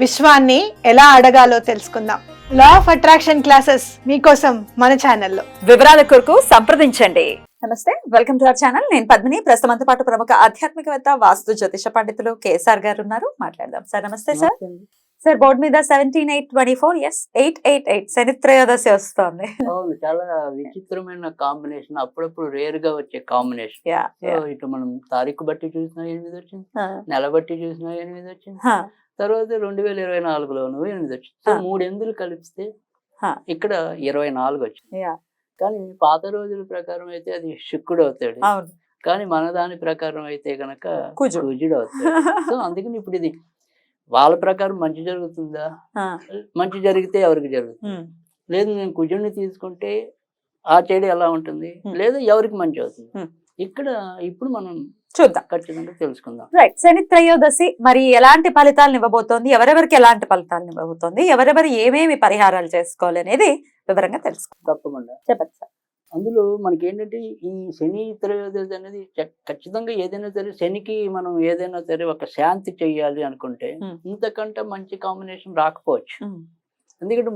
విశ్వాన్ని ఎలా అడగాలో తెలుసుకుందాం. లా ఆఫ్ అట్రాక్షన్ క్లాసెస్ మీకోసం మన ఛానల్లో. వివరాల కొరకు సంప్రదించండి. నమస్తే వెల్కమ్ టు అవర్ ఛానల్ నేను పద్మిని. ప్రస్తుతంతో పాటు ప్రముఖ ఆధ్యాత్మికవేత్త వాస్తు జ్యోతిష పండితులు కేఎస్ఆర్ గారు ఉన్నారు. మాట్లాడదాం. సార్ నమస్తే సార్. సార్ బోర్డు మీద seventeen eight twenty four S eight eight eight శని త్రయోదశి వస్తుంది. అవును చాలా విచిత్రమైన కాంబినేషన్ అప్పుడప్పుడు రేర్గా వచ్చే కాంబినేషన్ ఇటు మనం తారీఖు బట్టి చూసినా ఎనిమిది వచ్చింది నెల బట్టి చూసినా ఎనిమిది వచ్చింది తర్వాత రెండు వేల ఇరవై నాలుగులోను ఎనిమిది వచ్చింది. సో. మూడు ఎందులు కలిపితే ఆ. ఇక్కడ ఇరవై నాలుగు వచ్చింది. కానీ పాత రోజుల ప్రకారం అయితే అది శుక్రుడు అవుతాడు. కానీ మన దాని ప్రకారం అయితే గనక కుజుడు. కుజుడు అవుతాడు. సో అందుకని ఇప్పుడు ఇది వాళ్ళ ప్రకారం మంచి జరుగుతుందా? మంచి జరిగితే ఎవరికి జరుగుతుంది? లేదు నేను కుజుడిని తీసుకుంటే ఆ చెడు ఎలా ఉంటుంది. లేదా ఎవరికి మంచి అవుతుంది. ఇక్కడ ఇప్పుడు మనం చూద్దాం. ఖచ్చితంగా తెలుసుకుందాం. రైట్. శని త్రయోదశి మరి ఎలాంటి ఫలితాలను ఇవ్వబోతోంది? ఎవరెవరికి ఎలాంటి ఫలితాలను ఇవ్వబోతోంది? ఎవరెవరు ఏమేమి పరిహారాలు చేసుకోవాలి అనేది వివరంగా తెలుసుకుందాం. తప్పకుండా. చెప్పండి సార్. అందులో మనకి ఏంటంటే ఈ శని త్రయోదశి అనేది ఖచ్చితంగా ఏదైనా సరే శనికి మనం ఏదైనా సరే ఒక శాంతి చెయ్యాలి అనుకుంటే. ఇంతకంటే మంచి కాంబినేషన్ రాకపోవచ్చు. ఎందుకంటే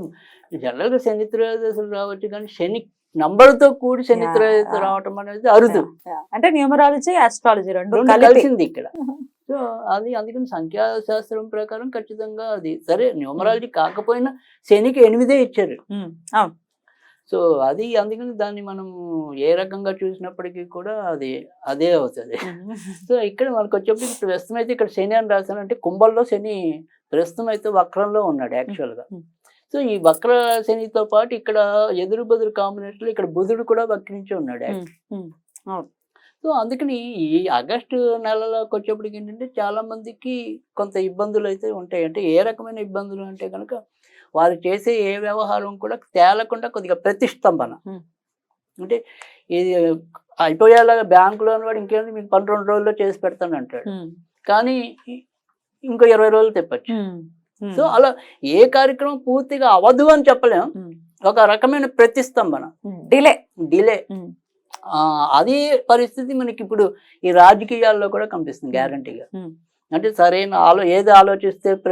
జనరల్గా శని త్రయోదశులు రావచ్చు కానీ శని నంబర్తో కూడి శని. త్రయోదశి రావటం అనేది అరుదు. అంటే న్యూమరాలజీ ఆస్ట్రాలజీ రెండు కలిసింది ఇక్కడ సో అది అందుకని సంఖ్యాశాస్త్రం ప్రకారం ఖచ్చితంగా అది సరే న్యూమరాలజీ కాకపోయినా శనికి ఎనిమిదే ఇచ్చారు. సో అది అందుకని దాన్ని మనం ఏ రకంగా చూసినప్పటికీ కూడా అది అదే అవుతుంది. సో ఇక్కడ మనకు వచ్చేప్పటికి ఇప్పుడు ప్రస్తుతం అయితే ఇక్కడ శని అని రాశాను అంటే కుంభంలో శని ప్రస్తుతం అయితే వక్రంలో ఉన్నాడు యాక్చువల్గా. సో ఈ వక్ర శనితో పాటు ఇక్కడ ఎదురు బదురు కాంబినేషన్ ఇక్కడ బుధుడు కూడా వక్రించి ఉన్నాడు సో అందుకని ఈ ఆగస్టు నెలలోకి వచ్చేప్పటికి ఏంటంటే చాలా మందికి కొంత ఇబ్బందులు అయితే ఉంటాయి. అంటే ఏ రకమైన ఇబ్బందులు అంటే కనుక వారు చేసే ఏ వ్యవహారం కూడా తేలకుండా కొద్దిగా ప్రతిష్టంభన. అంటే ఇది అయిపోయేలాగా బ్యాంకులో వాడు ఇంకేంది? మీకు పన్నెండు రోజుల్లో చేసి పెడతాను అంటాడు. కానీ ఇంకో ఇరవై రోజులు తెప్పచ్చు. సో అలా ఏ కార్యక్రమం పూర్తిగా అవ్వదు అని చెప్పలేం. ఉమ్, ఒక రకమైన ప్రతిష్టంభన. ఉమ్, డిలే. డిలే. అదే పరిస్థితి మనకి ఇప్పుడు ఈ రాజకీయాల్లో కూడా కనిపిస్తుంది గ్యారంటీగా. అంటే సరైన ఆలో ఏది ఆలోచిస్తే ప్ర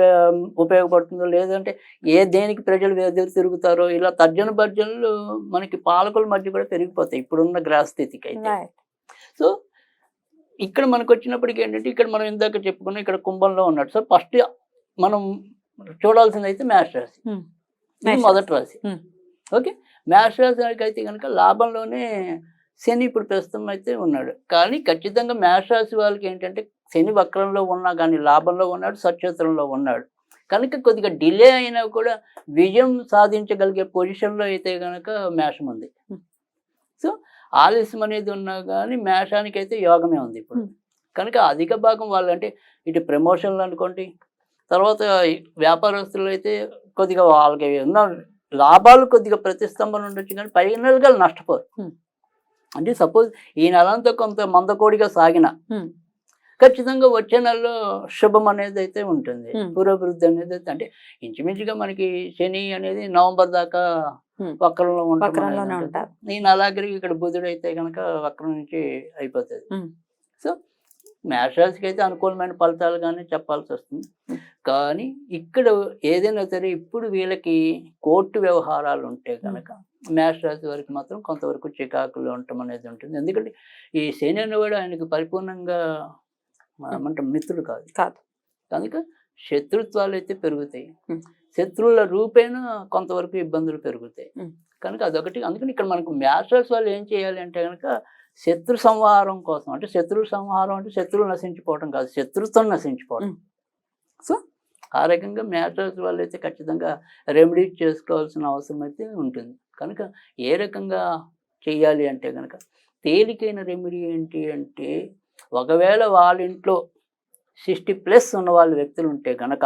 ఉపయోగపడుతుందో లేదంటే ఏ దేనికి ప్రజలు ఎదురు తిరుగుతారో ఇలా తర్జన భర్జనలు మనకి పాలకుల మధ్య కూడా పెరిగిపోతాయి ఇప్పుడున్న గ్రహ స్థితికి అయితే. సో ఇక్కడ మనకు వచ్చినప్పటికి ఏంటంటే ఇక్కడ మనం ఇందాక చెప్పుకున్నాం ఇక్కడ కుంభంలో ఉన్నాడు. సో ఫస్ట్ మనం చూడాల్సింది అయితే మేష రాశి Hmm. ఇది మొదటి రాశి. Hmm. ఓకే? మేష రాశి అయితే కనుక లాభంలోనే శని ఇప్పుడు ప్రస్తుతం అయితే ఉన్నాడు. కానీ ఖచ్చితంగా మేష రాశి వాళ్ళకి ఏంటంటే శని వక్రంలో ఉన్నా కానీ లాభంలో ఉన్నాడు సక్షేత్రంలో ఉన్నాడు కనుక కొద్దిగా డిలే అయినా కూడా విజయం సాధించగలిగే పొజిషన్లో అయితే కనుక మేషం ఉంది. సో ఆలస్యం అనేది ఉన్నా కానీ మేషానికి అయితే యోగమే ఉంది ఇప్పుడు. కనుక అధిక భాగం వాళ్ళంటే ఇటు ప్రమోషన్లు అనుకోండి తర్వాత వ్యాపారస్తులు అయితే కొద్దిగా వాళ్ళకి ఉన్న లాభాలు కొద్దిగా ప్రతిస్తంభన ఉండొచ్చు కానీ ఫైనల్గా నష్టపోరు. అంటే సపోజ్ ఈ నెలంతా కొంత మందకోడిగా సాగిన. ఖచ్చితంగా వచ్చే నెలలో శుభం అనేది అయితే ఉంటుంది. పురోభివృద్ధి అనేది అయితే అంటే ఇంచుమించుగా మనకి శని అనేది నవంబర్ దాకా. వక్రంలో ఉంటుంది. ఉంటారు ఈ నెలాఖరికి ఇక్కడ బుధుడు అయితే కనుక వక్రం నుంచి అయిపోతుంది. సో మేషరాశికి అయితే అనుకూలమైన ఫలితాలు కానీ చెప్పాల్సి వస్తుంది. కానీ ఇక్కడ ఏదైనా సరే ఇప్పుడు వీళ్ళకి కోర్టు వ్యవహారాలు ఉంటే కనుక మేషరాశి వారికి మాత్రం కొంతవరకు చికాకులు ఉండటం అనేది ఉంటుంది ఎందుకంటే ఈ శని అనేవాడు ఆయనకు పరిపూర్ణంగా ఏమంటాం మిత్రుడు కాదు. కాదు. కనుక శత్రుత్వాలు అయితే పెరుగుతాయి. శత్రువుల రూపేణ కొంతవరకు ఇబ్బందులు పెరుగుతాయి. కనుక అదొకటి. అందుకని ఇక్కడ మనకు మ్యాస్టర్స్ వాళ్ళు ఏం చేయాలి అంటే కనుక శత్రు సంహారం కోసం. అంటే శత్రు సంహారం అంటే శత్రువు నశించిపోవడం కాదు. శత్రుత్వం నశించిపోవడం. సో ఆ రకంగా మ్యాటర్స్ వాళ్ళు అయితే ఖచ్చితంగా రెమెడీ చేసుకోవాల్సిన అవసరం అయితే ఉంటుంది. కనుక ఏ రకంగా చేయాలి అంటే కనుక తేలికైన రెమెడీ ఏంటి అంటే ఒకవేళ వాళ్ళ ఇంట్లో సిక్స్టీ ప్లస్ ఉన్న వాళ్ళ వ్యక్తులు ఉంటే కనుక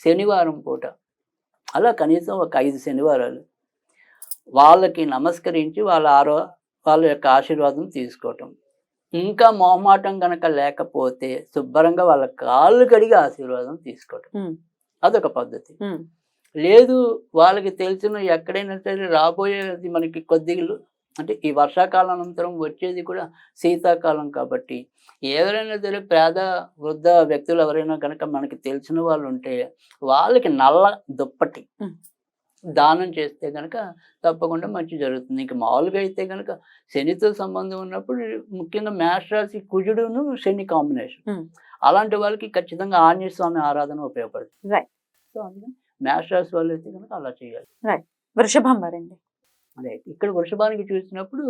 శనివారం పూట అలా కనీసం ఒక ఐదు శనివారాలు వాళ్ళకి నమస్కరించి వాళ్ళ ఆరో వాళ్ళ యొక్క ఆశీర్వాదం తీసుకోవటం ఇంకా మొహమాటం గనక లేకపోతే శుభ్రంగా వాళ్ళ కాళ్ళు కడిగి ఆశీర్వాదం తీసుకోవటం. అదొక పద్ధతి. లేదు వాళ్ళకి తెలిసిన ఎక్కడైనా సరే రాబోయేది మనకి కొద్దిగా అంటే ఈ వర్షాకాలం అనంతరం వచ్చేది కూడా శీతాకాలం కాబట్టి. ఎవరైనా సరే పేద వృద్ధ వ్యక్తులు ఎవరైనా కనుక మనకి తెలిసిన వాళ్ళు ఉంటే వాళ్ళకి నల్ల దుప్పటి. దానం చేస్తే కనుక తప్పకుండా మంచి జరుగుతుంది. ఇంకా మామూలుగా అయితే కనుక శనితో సంబంధం ఉన్నప్పుడు ముఖ్యంగా మేష రాశి కుజుడును శని కాంబినేషన్. అలాంటి వాళ్ళకి ఖచ్చితంగా ఆంజనేయ స్వామి ఆరాధన ఉపయోగపడుతుంది. Right. సో అందుకని మేష రాశి వాళ్ళు అయితే కనుక అలా చేయాలి. వృషభం వారండి. అదే ఇక్కడ వృషభానికి చూసినప్పుడు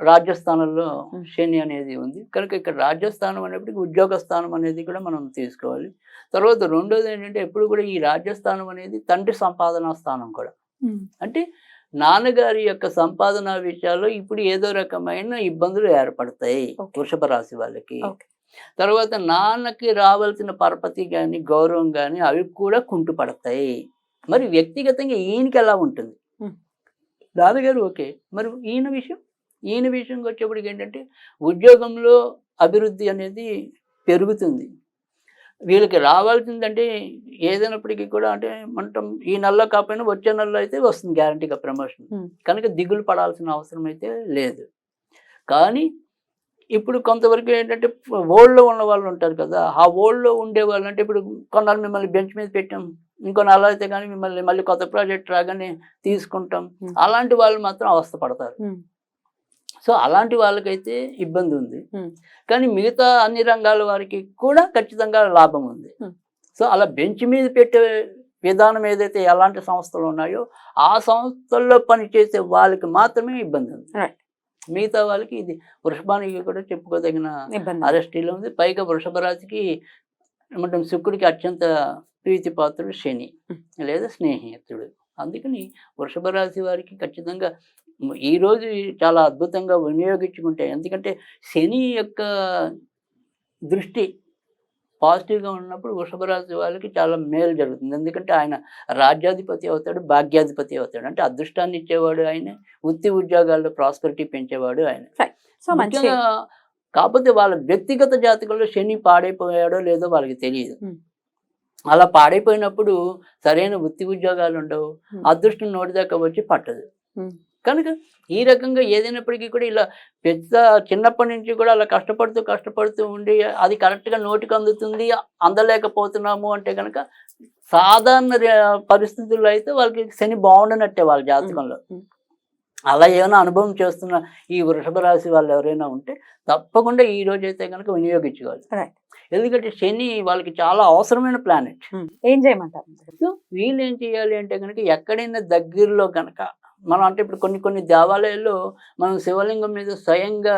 రాజ్యస్థానంలో Hmm. శని అనేది ఉంది. కనుక ఇక్కడ రాజ్యస్థానం అనేప్పటికీ ఉద్యోగ స్థానం అనేది కూడా మనం తీసుకోవాలి. తర్వాత రెండోది ఏంటంటే ఎప్పుడు కూడా ఈ రాజ్యస్థానం అనేది తండ్రి సంపాదనా స్థానం కూడా. అంటే నాన్నగారి యొక్క సంపాదన విషయాల్లో ఇప్పుడు ఏదో రకమైన ఇబ్బందులు ఏర్పడతాయి. వృషభ రాశి వాళ్ళకి. తర్వాత నాన్నకి రావాల్సిన పరపతి కానీ గౌరవం కానీ అవి కూడా కుంటుపడతాయి. మరి వ్యక్తిగతంగా ఈయనకి ఎలా ఉంటుంది? నాన్నగారు ఓకే. మరి ఈయన విషయం? ఈయన విషయంకి వచ్చేప్పటికి ఏంటంటే ఉద్యోగంలో అభివృద్ధి అనేది పెరుగుతుంది. వీళ్ళకి రావాల్సిందంటే ఏదైనప్పటికీ కూడా అంటే మనం ఈ నెలలో కాకపోయినా వచ్చే నెలలో అయితే వస్తుంది గ్యారంటీగా ప్రమోషన్. కనుక దిగులు పడాల్సిన అవసరం అయితే లేదు. కానీ ఇప్పుడు కొంతవరకు ఏంటంటే ఓల్డ్లో ఉన్న వాళ్ళు ఉంటారు కదా ఆ ఓల్డ్లో ఉండే వాళ్ళు అంటే ఇప్పుడు కొన్నాళ్ళు మిమ్మల్ని బెంచ్ మీద పెట్టాం. ఇంకో నెల అయితే కానీ మిమ్మల్ని మళ్ళీ కొత్త ప్రాజెక్ట్ రాగానే తీసుకుంటాం. అలాంటి వాళ్ళు మాత్రం అవస్థ పడతారు. సో అలాంటి వాళ్ళకైతే ఇబ్బంది ఉంది. కానీ మిగతా అన్ని రంగాల వారికి కూడా ఖచ్చితంగా లాభం ఉంది. సో అలా బెంచ్ మీద పెట్టే విధానం ఏదైతే ఎలాంటి సంస్థలు ఉన్నాయో ఆ సంస్థల్లో పనిచేసే వాళ్ళకి మాత్రమే ఇబ్బంది ఉంది. మిగతా వాళ్ళకి ఇది వృషభానికి కూడా చెప్పుకోదగిన అరెస్టీలో ఉంది పైగా వృషభ రాశికి ఏమంటాం శుక్రుడికి అత్యంత ప్రీతిపాత్రుడు శని. లేదా స్నేహితుడు. అందుకని వృషభ రాశి వారికి ఖచ్చితంగా మ్, ఈ రోజు చాలా అద్భుతంగా వినియోగించుకుంటే ఎందుకంటే శని యొక్క దృష్టి పాజిటివ్గా ఉన్నప్పుడు వృషభ రాశి వాళ్ళకి చాలా మేలు జరుగుతుంది. ఎందుకంటే ఆయన రాజ్యాధిపతి అవుతాడు భాగ్యాధిపతి అవుతాడు. అంటే అదృష్టాన్ని ఇచ్చేవాడు ఆయన వృత్తి ఉద్యోగాల్లో ప్రాస్పరిటీ పెంచేవాడు ఆయన. సో మంచి ముఖ్యంగా కాకపోతే వాళ్ళ వ్యక్తిగత జాతకంలో శని పాడైపోయాడో లేదో వాళ్ళకి తెలియదు. అలా పాడైపోయినప్పుడు సరైన వృత్తి ఉద్యోగాలు ఉండవు. అదృష్టం నోటి దాకా వచ్చి పట్టదు. కనుక ఈ రకంగా ఏదైనప్పటికీ కూడా ఇలా పెద్ద చిన్నప్పటి నుంచి కూడా అలా కష్టపడుతూ కష్టపడుతూ ఉండి అది కరెక్ట్గా నోటికి అందుతుంది అందలేకపోతున్నాము అంటే కనుక సాధారణ పరిస్థితుల్లో అయితే వాళ్ళకి శని బాగుండనట్టే వాళ్ళ జాతకంలో. అలా ఏమైనా అనుభవం చేస్తున్న ఈ వృషభ రాశి వాళ్ళు ఎవరైనా ఉంటే తప్పకుండా ఈ రోజు అయితే కనుక వినియోగించుకోవాలి Right. ఎందుకంటే శని వాళ్ళకి చాలా అవసరమైన ప్లానెట్ ఏం చేయమంటారు వీళ్ళు ఏం చేయాలి అంటే కనుక ఎక్కడైనా దగ్గరలో కనుక మనం అంటే ఇప్పుడు కొన్ని కొన్ని దేవాలయాల్లో మనం శివలింగం మీద స్వయంగా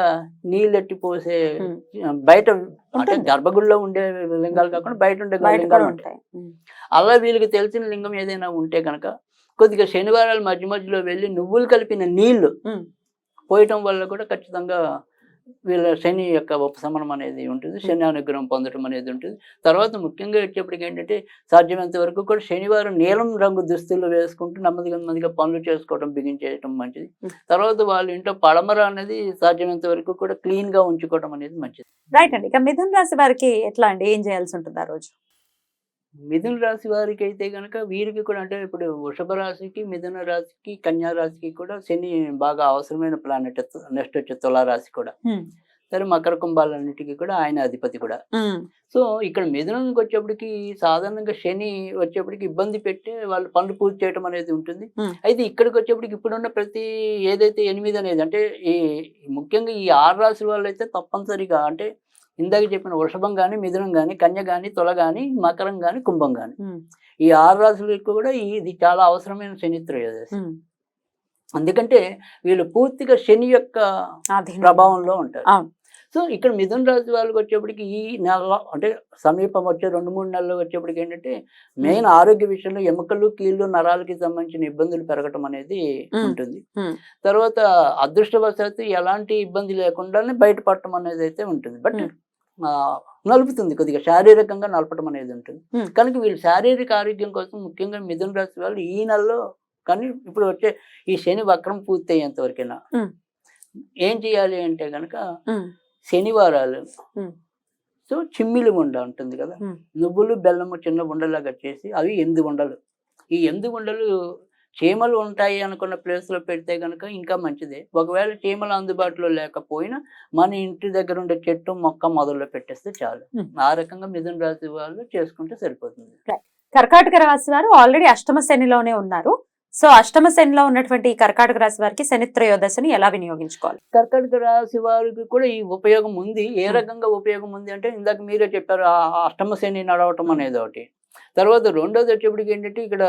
నీళ్ళెట్టి పోసే Hmm. బయట అంటే. గర్భగుడిలో ఉండే లింగాలు కాకుండా బయట ఉండే లింగాలు ఉంటాయి ఉమ్. అలా వీళ్ళకి తెలిసిన లింగం ఏదైనా ఉంటే కనుక కొద్దిగా శనివారాలు మధ్య మధ్యలో వెళ్ళి నువ్వులు కలిపిన నీళ్ళు. పోయటం వల్ల కూడా ఖచ్చితంగా వీళ్ళ శని యొక్క ఉపశమనం అనేది ఉంటుంది శని అనుగ్రహం పొందడం అనేది ఉంటుంది. తర్వాత ముఖ్యంగా వచ్చేప్పటికి ఏంటంటే సాధ్యమైనంత వరకు కూడా శనివారం నీలం రంగు దుస్తులు వేసుకుంటూ నెమ్మదిగా నెమ్మదిగా పనులు చేసుకోవడం బిగించేయటం మంచిది. తర్వాత వాళ్ళ ఇంట్లో పడమర అనేది సాధ్యమైనంత వరకు కూడా క్లీన్గా ఉంచుకోవడం అనేది మంచిది. రైట్ అండి. ఇక మిథున రాశి వారికి ఎట్లా అండి? ఏం చేయాల్సి ఉంటుంది ఆ రోజు? మిథున రాశి వారికి అయితే కనుక వీరికి కూడా అంటే ఇప్పుడు వృషభ రాశికి మిథున రాశికి కన్యా రాశికి కూడా శని బాగా అవసరమైన ప్లానెట్ నెక్స్ట్ వచ్చే తులారాశి కూడా. సరే మకర కుంభాలన్నిటికీ కూడా ఆయన అధిపతి కూడా. సో ఇక్కడ మిథునానికి వచ్చేప్పటికి సాధారణంగా శని వచ్చేప్పటికి ఇబ్బంది పెట్టి వాళ్ళు పనులు పూర్తి చేయడం అనేది ఉంటుంది. అయితే ఇక్కడికి వచ్చేప్పటికి ఇప్పుడున్న ప్రతి ఏదైతే ఎనిమిది అనేది అంటే ఈ ముఖ్యంగా ఈ ఆరు రాశుల వాళ్ళు అయితే తప్పనిసరిగా అంటే ఇందాక చెప్పిన వృషభం కానీ మిథునం కానీ కన్య కానీ తుల కానీ మకరం కానీ కుంభం కానీ. ఈ ఆరు రాశులకు కూడా ఇది చాలా అవసరమైన శని త్రయోదశి ఉమ్. ఎందుకంటే వీళ్ళు పూర్తిగా శని యొక్క. ప్రభావంలో ఉంటారు. సో ఇక్కడ మిథున రాశి వాళ్ళకి వచ్చేప్పటికి ఈ నెల అంటే సమీపం వచ్చే రెండు మూడు నెలలు వచ్చేప్పటికి ఏంటంటే మెయిన్ ఆరోగ్య విషయంలో ఎముకలు కీళ్ళు నరాలకి సంబంధించిన ఇబ్బందులు పెరగటం అనేది. ఉంటుంది. తర్వాత అదృష్టవశాత్తు ఎలాంటి ఇబ్బంది లేకుండానే బయటపడటం అనేది అయితే ఉంటుంది బట్ నలుపుతుంది కొద్దిగా శారీరకంగా నలపటం అనేది ఉంటుంది. కనుక వీళ్ళు శారీరక ఆరోగ్యం కోసం ముఖ్యంగా మిథున రాశి వాళ్ళు ఈ నెలలో కానీ ఇప్పుడు వచ్చే ఈ శని వక్రం పూర్తి అయ్యేంత వరకైనా. ఏం చేయాలి అంటే కనుక శనివారాలు. సో చిమ్మిలి ఉండ ఉంటుంది కదా. నువ్వులు బెల్లము చిన్న ఉండలాగా చేసి అవి ఎందు ఉండలు ఈ ఎందు ఉండలు చీమలు ఉంటాయి అనుకున్న ప్లేస్లో పెడితే కనుక ఇంకా మంచిదే. ఒకవేళ చీమలు అందుబాటులో లేకపోయినా మన ఇంటి దగ్గర ఉండే చెట్టు మొక్క మొదల్లో పెట్టేస్తే చాలు. ఆ రకంగా మిథున రాశి వాళ్ళు చేసుకుంటే సరిపోతుంది. కర్కాటక రాశి వారు ఆల్రెడీ అష్టమ శనిలోనే ఉన్నారు. సో అష్టమ శనిలో ఉన్నటువంటి ఈ కర్కాటక రాశి వారికి శని త్రయోదశని ఎలా వినియోగించుకోవాలి? కర్కాటక రాశి వారికి కూడా ఈ ఉపయోగం ఉంది. ఏ. రకంగా ఉపయోగం ఉంది అంటే ఇందాక మీరే చెప్పారు ఆ అష్టమ శని నడవటం అనేది ఒకటి. తర్వాత రెండోది వచ్చేప్పటికి ఏంటంటే ఇక్కడ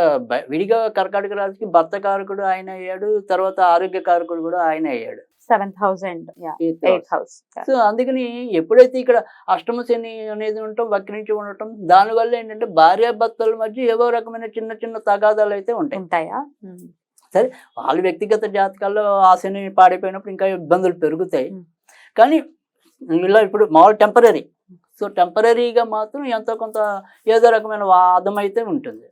విడిగా కర్కాటక రాశికి భర్త కారకుడు ఆయన అయ్యాడు తర్వాత ఆరోగ్య కారకుడు కూడా ఆయన అయ్యాడు. Seventh house and eighth house so అందుకని ఎప్పుడైతే ఇక్కడ అష్టమ శని అనేది ఉండటం వక్రించి ఉండటం దానివల్ల ఏంటంటే భార్యాభర్తల మధ్య ఏవో రకమైన చిన్న చిన్న తగాదాలు అయితే ఉంటాయి. ఉంటాయా? వాళ్ళ వ్యక్తిగత జాతకాల్లో ఆ శని పాడైపోయినప్పుడు ఇంకా ఇబ్బందులు పెరుగుతాయి. కానీ ఇలా ఇప్పుడు మామూలు టెంపరీ సో టెంపరీగా మాత్రం ఎంతో కొంత ఏదో రకమైన వాదం అయితే ఉంటుంది.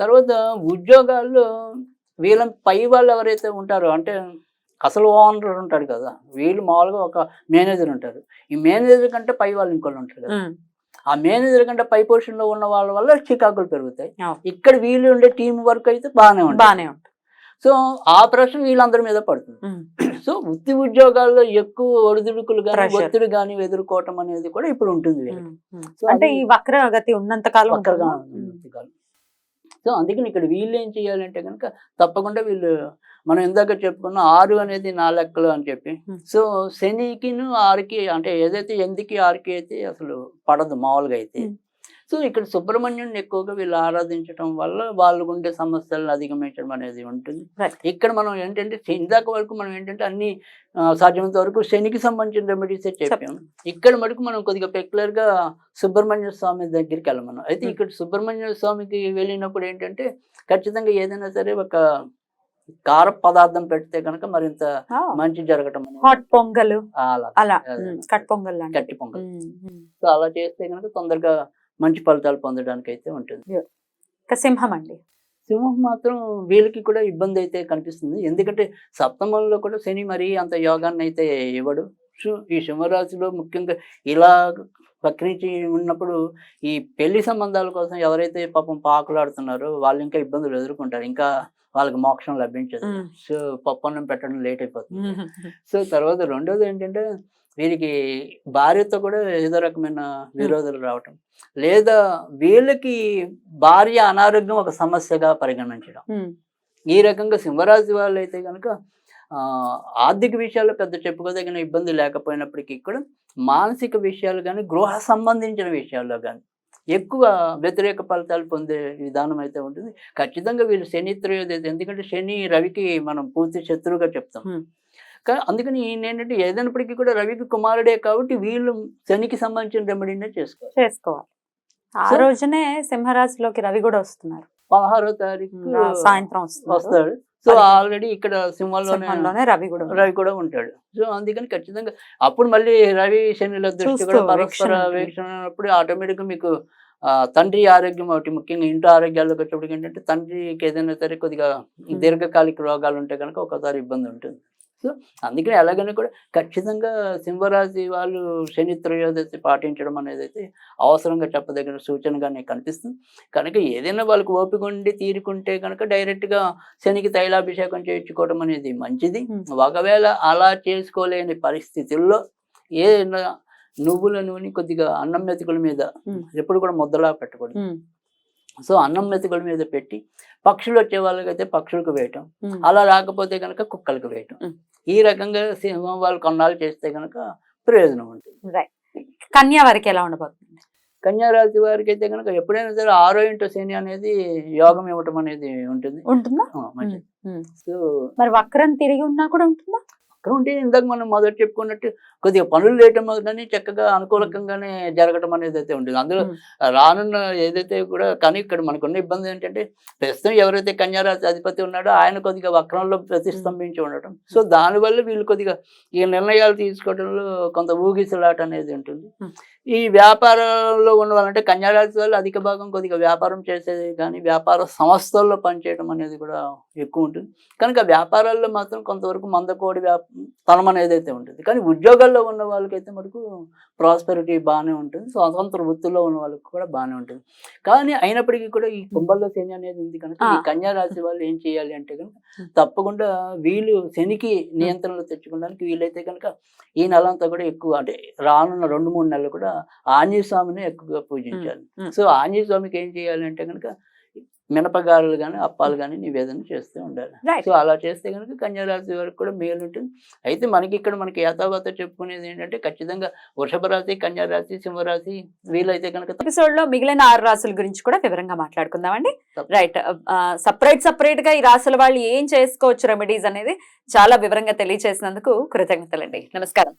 తర్వాత ఉద్యోగాల్లో వీళ్ళ పై వాళ్ళు ఎవరైతే ఉంటారో అంటే అసలు ఓనర్ ఉంటాడు కదా వీళ్ళు మామూలుగా ఒక మేనేజర్ ఉంటారు ఈ మేనేజర్ కంటే పై వాళ్ళు ఇంకోళ్ళు ఉంటారు కదా ఆ మేనేజర్ కంటే పై పొజిషన్లో ఉన్న వాళ్ళ వల్ల చికాకులు పెరుగుతాయి. ఇక్కడ వీళ్ళు ఉండే టీం వర్క్ అయితే బాగానే ఉంటుంది ఉంటుంది సో ఆ ప్రశ్న వీళ్ళందరి మీద పడుతుంది. సో వృత్తి ఉద్యోగాల్లో ఎక్కువ ఒడిదుడుకులు కానీ. ఒత్తిడి కానీ ఎదుర్కోవటం అనేది కూడా ఇప్పుడు ఉంటుంది. సో అంటే ఈ వక్ర గతి ఉన్నంత కాలం ఒక్కరుగా ఉంటుందా? సో అందుకని ఇక్కడ వీళ్ళు ఏం చేయాలంటే కనుక తప్పకుండా వీళ్ళు మనం ఇందాక చెప్పుకున్న ఆరు అనేది నా లెక్కలు అని చెప్పి. సో శనికిను ఆరుకి అంటే ఏదైతే ఎందుకి ఆరుకి అయితే అసలు పడదు మామూలుగా అయితే. సో ఇక్కడ సుబ్రహ్మణ్యుని ఎక్కువగా వీళ్ళు ఆరాధించడం వల్ల వాళ్ళు ఉండే సమస్యలను అధిగమించడం అనేది ఉంటుంది. ఇక్కడ మనం ఏంటంటే ఇందాక వరకు మనం ఏంటంటే అన్ని సాధ్యమైనంత వరకు శనికి సంబంధించిన రెమెడీస్ చెప్పాము ఇక్కడ మటుకు మనం కొద్దిగా పెక్యులర్గా సుబ్రహ్మణ్య స్వామి దగ్గరికి వెళ్ళమను అయితే. ఇక్కడ సుబ్రహ్మణ్య స్వామికి వెళ్ళినప్పుడు ఏంటంటే ఖచ్చితంగా ఏదైనా సరే ఒక కార పదార్థం పెడితే కనుక మరింత మంచి జరగటం హాట్ పొంగల్. అలా. కట్ పొంగల్ గట్టి పొంగల్. సో అలా చేస్తే కనుక తొందరగా మంచి ఫలితాలు పొందడానికి అయితే ఉంటుంది ఇక సింహం అండి. సింహం మాత్రం వీళ్ళకి కూడా ఇబ్బంది అయితే కనిపిస్తుంది. ఎందుకంటే సప్తమంలో కూడా శని మరీ అంత యోగాన్ని అయితే ఇవ్వడు. ఈ సింహరాశిలో ముఖ్యంగా ఇలా వక్రించి ఉన్నప్పుడు ఈ పెళ్ళి సంబంధాల కోసం ఎవరైతే పాపం పాకులాడుతున్నారో వాళ్ళు ఇంకా ఇబ్బందులు ఎదుర్కొంటారు. ఇంకా వాళ్ళకి మోక్షం లభించదు. సో పప్పన్నం పెట్టడం లేట్ అయిపోతుంది. సో తర్వాత రెండోది ఏంటంటే వీరికి భార్యతో కూడా ఏదో రకమైన విరోధాలు రావటం లేదా వీళ్ళకి భార్య అనారోగ్యం ఒక సమస్యగా పరిగణించడం. ఈ రకంగా సింహరాశి వాళ్ళు అయితే కనుక ఆ, ఆర్థిక విషయాల్లో పెద్ద చెప్పుకోదగిన ఇబ్బంది లేకపోయినప్పటికీ కూడా మానసిక విషయాలు కానీ గృహ సంబంధించిన విషయాల్లో కానీ ఎక్కువ వ్యతిరేక ఫలితాలు పొందే విధానం అయితే ఉంటుంది. ఖచ్చితంగా వీళ్ళు శని త్రయోదశి ఎందుకంటే శని రవికి మనం పూర్తి శత్రువుగా చెప్తాం. కానీ అందుకని ఈయన ఏంటంటే ఏదైనప్పటికీ కూడా రవికి కుమారుడే కాబట్టి వీళ్ళు శనికి సంబంధించిన రెమెడీనే చేసుకోవాలి. చేసుకోవాలి. ఆ రోజునే సింహరాశిలోకి రవి కూడా వస్తున్నారు. పదహారో తారీఖు సాయంత్రం వస్తాడు. సో. ఆల్రెడీ ఇక్కడ సింహంలోనే రవి కూడా. రవి కూడా ఉంటాడు సో అందుకని ఖచ్చితంగా అప్పుడు మళ్ళీ రవి శనిల దృష్టి కూడా పరస్పర వీక్షణ ఆటోమేటిక్గా మీకు ఆ, తండ్రి ఆరోగ్యం ఒకటి ముఖ్యంగా ఇంటి ఆరోగ్యాల్లోకి వచ్చేప్పటికి ఏంటంటే తండ్రికి ఏదైనా సరే కొద్దిగా దీర్ఘకాలిక రోగాలు ఉంటే కనుక ఒకసారి ఇబ్బంది ఉంటుంది సో అందుకని ఎలాగైనా కూడా ఖచ్చితంగా సింహరాశి వాళ్ళు శని త్రయోదశి పాటించడం అనేది అయితే అవసరంగా చెప్పదగిన సూచనగా నాకు కనిపిస్తుంది కనుక ఏదైనా వాళ్ళకి ఓపిక ఉండి తీరుకుంటే కనుక డైరెక్ట్గా శనికి తైలాభిషేకం చేయించుకోవడం అనేది మంచిది. ఒకవేళ అలా చేసుకోలేని పరిస్థితుల్లో ఏ న- నువ్వుల నూనె కొద్దిగా అన్నం మెతుకుల మీద. ఎప్పుడు కూడా ముద్దలా పెట్టకూడదు సో అన్నం మెతుకుల మీద పెట్టి పక్షులు వచ్చే వాళ్ళకైతే పక్షులకు వేయటం. అలా రాకపోతే కనుక కుక్కలకు వేయటం. ఈ రకంగా సింహం వాళ్ళు కొన్నాళ్ళు చేస్తే కనుక ప్రయోజనం ఉంటుంది. కన్యా వారికి ఎలా ఉండబోతుంది? కన్యారాశి వారికి అయితే కనుక ఎప్పుడైనా సరే ఆరో ఇంటో శని అనేది యోగం ఇవ్వటం అనేది ఉంటుంది. ఉంటుందా? మంచిది. సో మరి వక్రం తిరిగి ఉన్నా కూడా ఉంటుందా? వక్రం ఉంటే ఇందాక మనం మొదట చెప్పుకున్నట్టు కొద్దిగా పనులు లేయటం కానీ చక్కగా అనుకూలకంగానే జరగటం అనేది అయితే ఉంటుంది. అందులో. రానున్న ఏదైతే కూడా కానీ ఇక్కడ మనకున్న ఇబ్బంది ఏంటంటే ప్రస్తుతం ఎవరైతే కన్యారాశి అధిపతి ఉన్నాడో ఆయన కొద్దిగా వక్రంలో ప్రతిస్తంభించి ఉండటం. సో దానివల్ల వీళ్ళు కొద్దిగా ఈ నిర్ణయాలు తీసుకోవడంలో కొంత ఊగిసలాట అనేది ఉంటుంది. ఈ వ్యాపారంలో ఉన్న వాళ్ళంటే కన్యారాశి వాళ్ళు అధిక భాగం కొద్దిగా వ్యాపారం చేసేది కానీ వ్యాపార సంస్థల్లో పనిచేయడం అనేది కూడా ఎక్కువ ఉంటుంది. కనుక వ్యాపారాల్లో మాత్రం కొంతవరకు మందకోడి వ్యాప అనేది అయితే ఉంటుంది కానీ ఉద్యోగాల్లో ఉన్న వాళ్ళకైతే మటుకు ప్రాస్పెరిటీ బాగానే ఉంటుంది స్వతంత్ర వృత్తుల్లో ఉన్న వాళ్ళకి కూడా బాగానే ఉంటుంది కానీ అయినప్పటికీ కూడా ఈ కుంభంలో శని అనేది ఉంది కనుక ఈ. కన్యా రాశి వాళ్ళు ఏం చేయాలి అంటే కనుక. తప్పకుండా వీళ్ళు శనికి నియంత్రణలో తెచ్చుకోవడానికి వీలైతే కనుక ఈ నెలంతా కూడా ఎక్కువ అంటే రానున్న రెండు మూడు నెలలు కూడా ఆంజనేయ స్వామిని ఎక్కువగా పూజించాలి. సో ఆంజనేయ స్వామికి ఏం చేయాలి అంటే కనుక మినపగారులు కానీ అప్పాలు కానీ నివేదన చేస్తూ ఉండాలి. సో అలా చేస్తే కనుక కన్యారాశి వారికి కూడా మేలు ఉంటుంది. అయితే మనకి ఇక్కడ మనకి యాతావాత చెప్పుకునేది ఏంటంటే ఖచ్చితంగా వృషభ రాశి కన్యారాశి సింహరాశి వీలైతే కనుక ఎపిసోడ్లో మిగిలిన ఆరు రాసుల గురించి కూడా వివరంగా మాట్లాడుకుందామండి రైట్ సపరేట్ సపరేట్గా ఈ రాసుల వాళ్ళు ఏం చేసుకోవచ్చు రెమెడీస్ అనేది చాలా వివరంగా తెలియజేసినందుకు కృతజ్ఞతలండి. నమస్కారం.